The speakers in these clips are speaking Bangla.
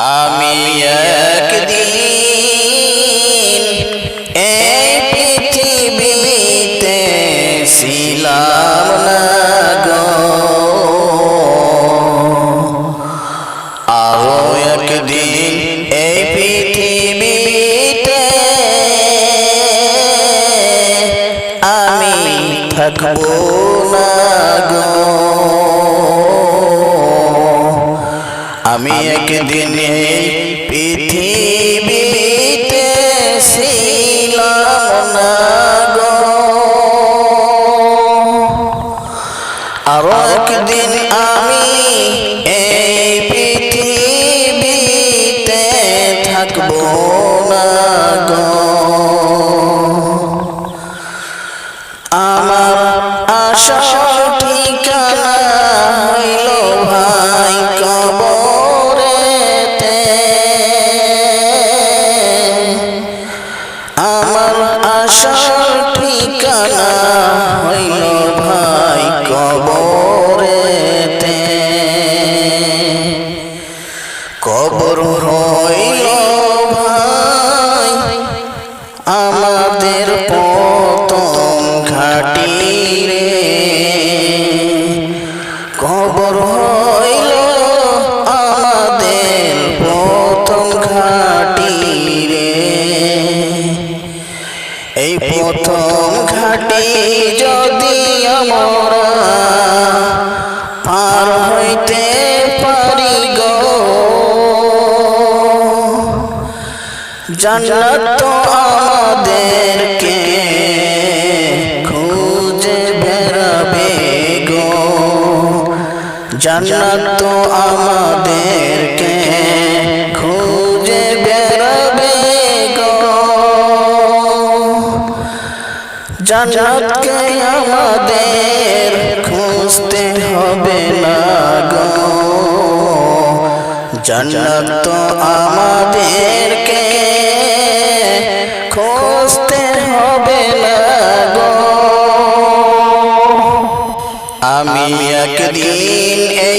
আমি একদিন এই পৃথিবীতে ছিলাম না গো। আরও একদিন এই পৃথিবীতে আমি থাকব। একদিন পৃথিবীতে ছিলাম না গো। আরও একদিন আমি এই পৃথিবীতে থাকব না গো। আমাদের প্রথম ঘাটি রে কবর হইল আমাদের প্রথম ঘাটি রে এই প্রথম ঘাটি যদি আমরা পার হইতে পারি গো। জান্নাত জান্নাত তো আমাদেরকে খুঁজে বেড়াবে গো। জান্নাতকে আমাদের খুঁজতে হবে না গো। জান্নাত তো আমাদেরকে খুঁজতে হবে না গো। আমি একদিন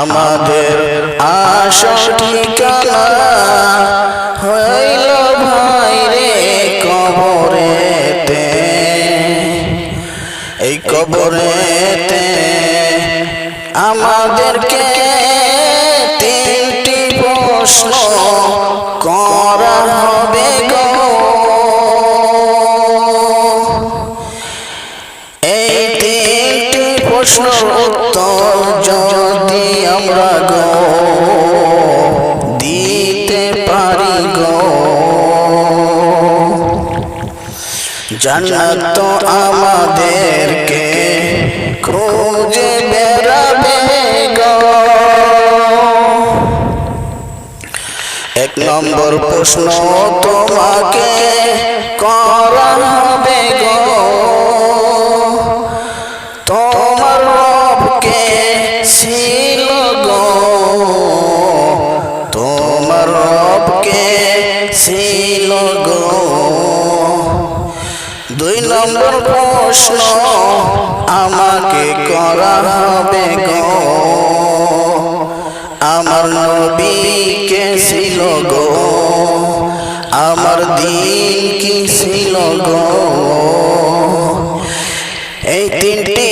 আমাদের আসল ঠিকানা হইল ভাই রে কবরেতে। এই কবরেতে আমাদেরকে তিনটি প্রশ্ন আমরা দিতে পারি গো জান্নাত তো আমাদেরকে খুঁজে বেড়াবে গো। এক নম্বর প্রশ্ন তোমাকে করা তোমার রবকে ছিল দুই নম্বর প্রশ্ন, আমাকে করা হবে আমার নবী কে ছিল গো? আমার দিন কি ছিল গো? এই তিনটি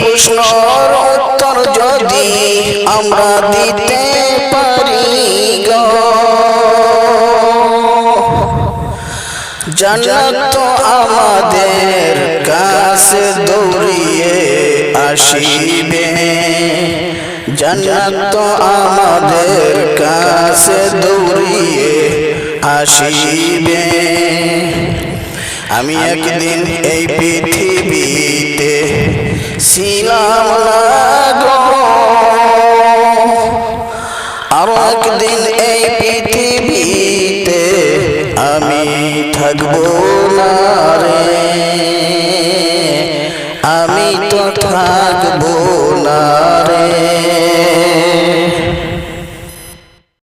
প্রশ্নর উত্তর যদি আমরা দিতে পারি গো। তো কাছে দৌড়িয়ে আসিবে। জান্নাত আমাদের কাছে দৌড়িয়ে আসিবে। আমি একদিন এই পৃথিবীতে ছিলাম না।